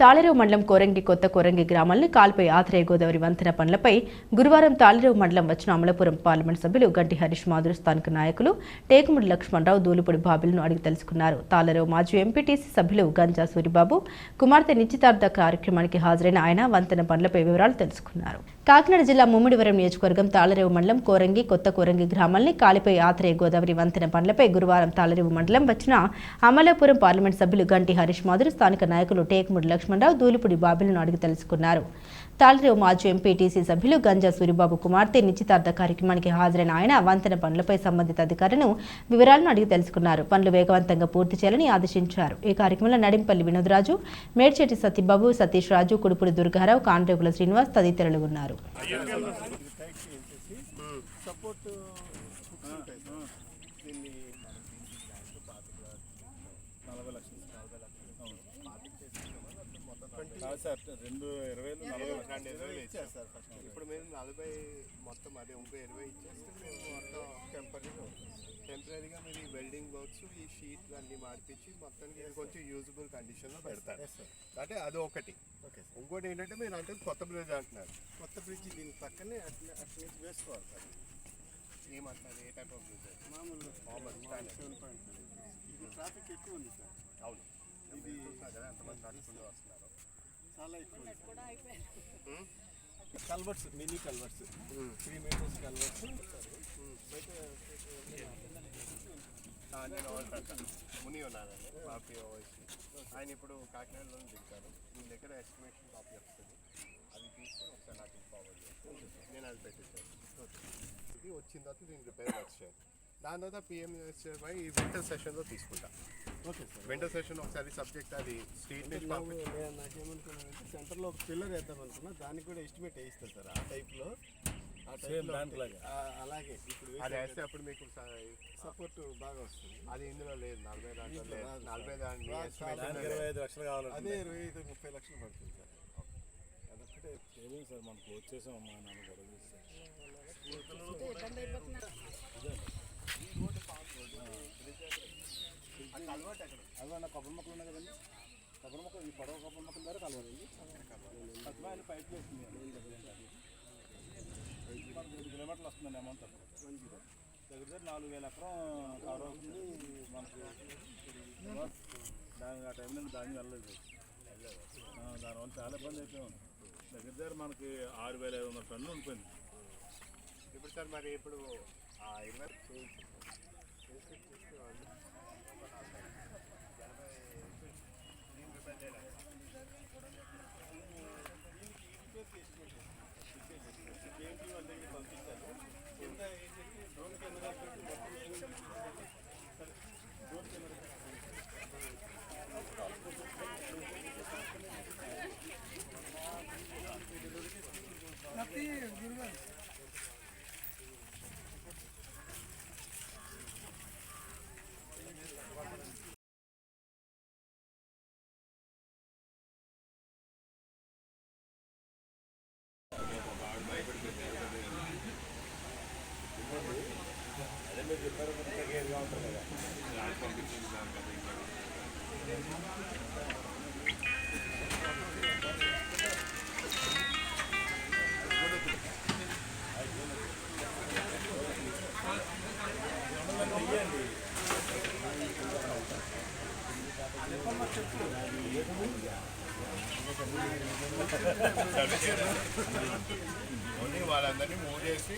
తాళరేవు మండలం కోరంగి కొత్త కోరంగి గ్రామాలను కాల్పై ఆత్రేయ గోదావరి వంతెన పనులపై గురువారం తాళరేవు మండలం వచ్చిన అమలాపురం పార్లమెంట్ సభ్యులు గంటి హరీష్ మాధురు స్థానిక నాయకులు టేకుముడి లక్ష్మణరావు దూలుపూడి బాబులను అడిగి తెలుసుకున్నారు. తాళరేవు మాజీ ఎంపీటీసీ సభ్యులు గంజా సూరిబాబు కుమార్తె నిశ్చితార్థ కార్యక్రమానికి హాజరైన ఆయన వంతెన పనులపై వివరాలు తెలుసుకున్నారు. కాకినాడ జిల్లా ముమ్మిడివరం నియోజకవర్గం తాళరేవు మండలం కోరంగి కొత్త కోరంగి గ్రామాల్ని కాలిపై ఆత్రేయ గోదావరి వంతెన పనులపై గురువారం తాళరేవు మండలం వచ్చిన అమలాపురం పార్లమెంట్ సభ్యులు గంటి హరీష్ మాధురు స్థానిక నాయకులు టేకుముడి లక్ష్మణరావు దూలిపుడి బాబులను అడిగి తెలుసుకున్నారు. తాళరేవు మాజీ ఎంపీటీసీ సభ్యులు గంజా సూరిబాబు కుమార్తె నిశ్చితార్థ కార్యక్రమానికి హాజరైన ఆయన వంతెన పనులపై సంబంధిత అధికారులను వివరాలను అడిగి తెలుసుకున్నారు. పనులు వేగవంతంగా పూర్తి చేయాలని ఆదేశించారు. ఈ కార్యక్రమంలో నడింపల్లి వినోదరాజు మేడ్చేటి సతీబాబు సతీష్ రాజు కుడుపుడి దుర్గారావు కాండ్రేగుల శ్రీనివాస్ తదితరులు ఉన్నారు. సపోర్ట్ హుక్స్ ఉంటాయి సార్ దీన్ని నలభై లక్షలు నలభై లక్షలు కాదు సార్ రెండు ఇరవై నలభై రెండు ఇరవై ఇచ్చారు. Sir first. ఇప్పుడు మేము నలభై మొత్తం అదే ఇంకో ఇరవై ఇచ్చేస్తే మేము మొత్తం టెంపరీగా టెంపరీగా మీరు ఈ వెల్డింగ్ వర్క్స్ ఈ షీట్ అన్ని మార్పించి మొత్తానికి కొంచెం యూజబుల్ కండిషన్లో పెడతారు. అంటే అది ఒకటి. ఓకే ఇంకోటి ఏంటంటే మీరు అంటే కొత్త బ్రిడ్జ్ అంటున్నారు. కొత్త బ్రిడ్జ్ దీని పక్కనే అట్లా అట్లా వేసుకోవాలి సార్. ఏమంటున్నారు ఏ టైప్ ఆఫ్ బ్రిడ్జ్ మామూలు మామూలు సెవెన్ పాయింట్ ఇది ట్రాఫిక్ ఎక్కువ ఉంది సార్. అవును. ఇది ఎంతమంది నడుచుకుంటూ వస్తున్నారు. చాలా ఎక్కువ. Culverts mini culverts. Three metres culverts. నేను ముని ఉన్నానండి మా పిఓసి ఆయన ఇప్పుడు కాకినాడలో దిగుతారు మీ దగ్గర ఎస్టిమేషన్ కాపీ వస్తుంది. అది తీసుకొని ఒకసారి నాకు ఫార్వర్డ్ చేస్తాను నేను అది పెట్టేసాను ఇది వచ్చిన తర్వాత దీని రిపేర్ చేయాలి దాని తర్వాత పిఎంఎస్ఐ ఈ వింటర్ సెషన్లో తీసుకుంటా ఓకే సార్ వింటర్ సెషన్ ఒకసారి సబ్జెక్ట్ అది స్టేట్ నుంచి నాకేమనుకున్నానంటే సెంటర్లో ఒక పిల్లర్ వేద్దాం అనుకున్నా దానికి కూడా ఎస్టిమేట్ వేయిస్తారు సార్ ఆ టైప్లో అలాగే ఇప్పుడు అది వేస్తే అప్పుడు మీకు సపోర్ట్ బాగా వస్తుంది అది ఇందులో లేదు నలభై దాంట్లో నలభై. దాంట్లో. ఇరవై ఐదు లక్షలు అదే కావాలంటే ఇరవై ఐదు ముప్పై లక్షలు పడుతుంది సార్ అదొక్కటే ఏమేమి సార్ మనకు వచ్చేసాం అమ్మా నాన్న గొడవ చేస్తే కొబ్బరి మొక్కలు ఉన్నాయి కదండి కొబ్బరి మొక్కలు ఈ పొడవ కొబ్బరి మొక్కల ద్వారా కలవాలి పద్మాయిలు పైప్ వేస్తుంది ఐదు కిలోమీటర్లు వస్తుందండి అమౌంట్ దగ్గర దగ్గర నాలుగు వేల ఎకరం కవర్ అవుతుంది మనకు దాని ఆ టైంలో దాన్ని వెళ్ళలేదు దానివల్ల చాలా ఇబ్బంది అయిపోయింది దగ్గర దగ్గర మనకి ఆరు వేల ఐదు వందల టన్నులు ఉంటుంది ఇప్పుడు సార్ మరి ఇప్పుడు Aynen. ఆ ఇరవై ఓన్లీ వాళ్ళందరినీ మూవ్ చేసి